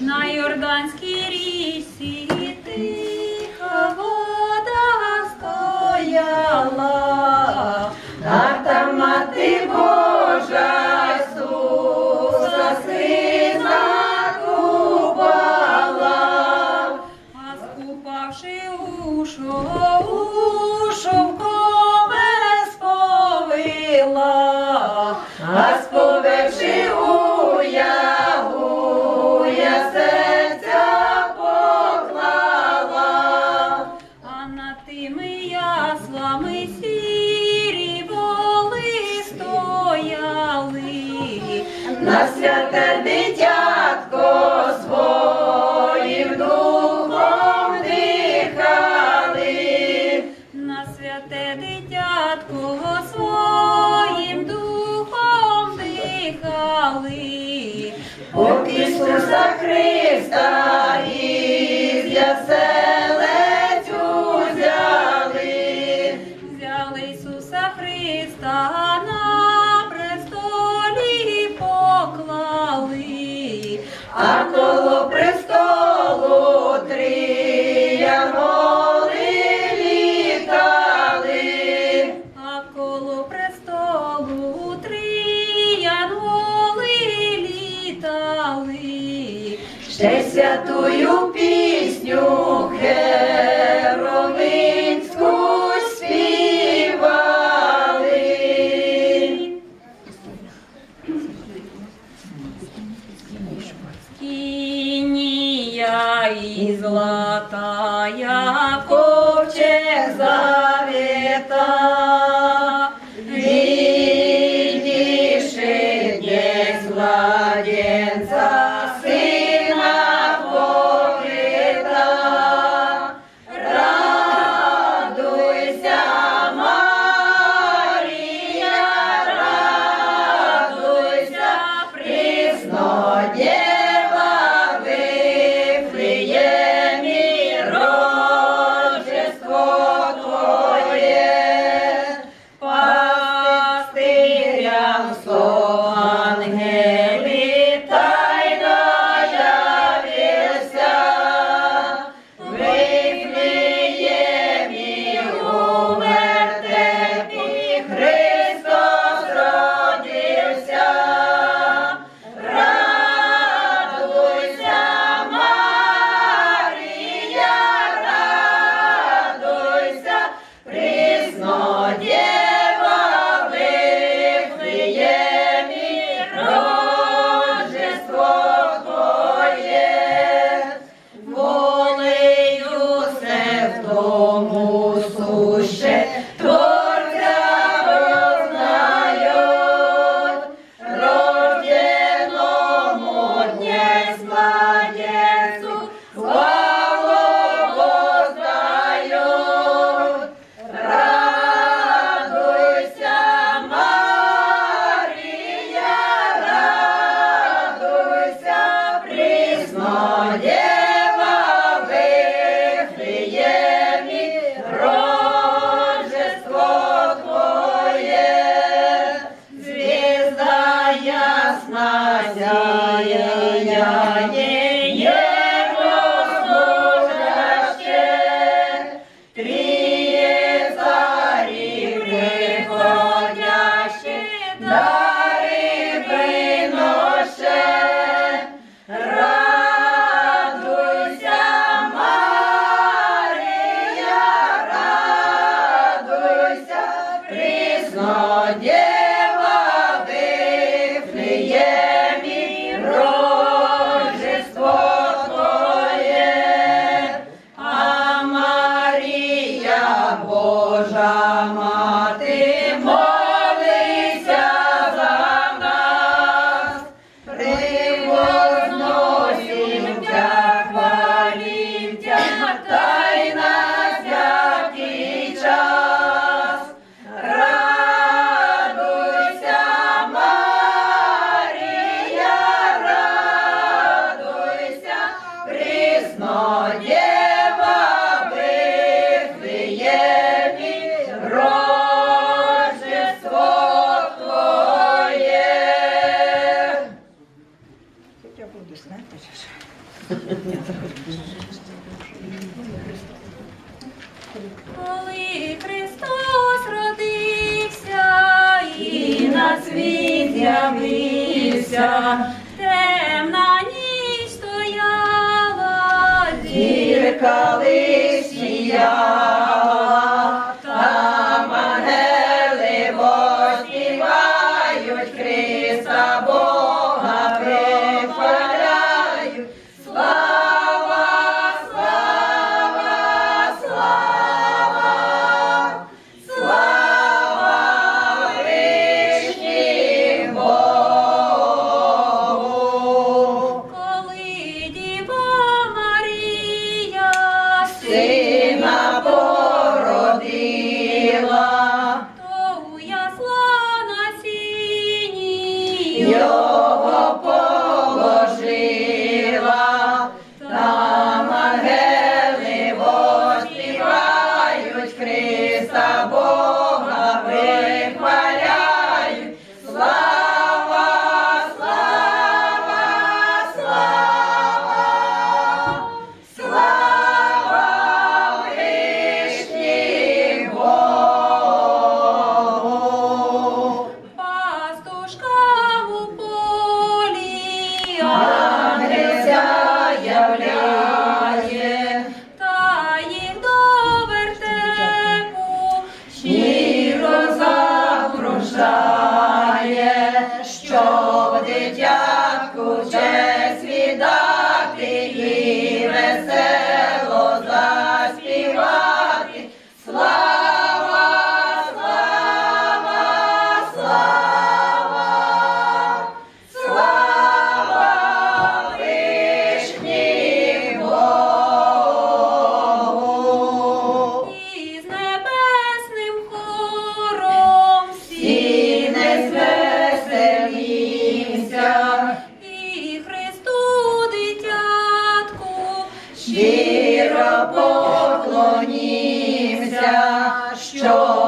на Йорданській рісі тиха вода стояла. на святе дитятко своїм духом дихали, на святе дитятко своїм духом дихали, От Ісуса Христа із яселецю взяли, взяли Ісуса Христа. ще святую пісню херовинську співали. Кінія і златая ковчег завітала, Дева вифлеємі, рождество Твоє, а Божа Мать. Коли Христос родився і на світ темна ніч стояла, зірка лишня. Христа Show.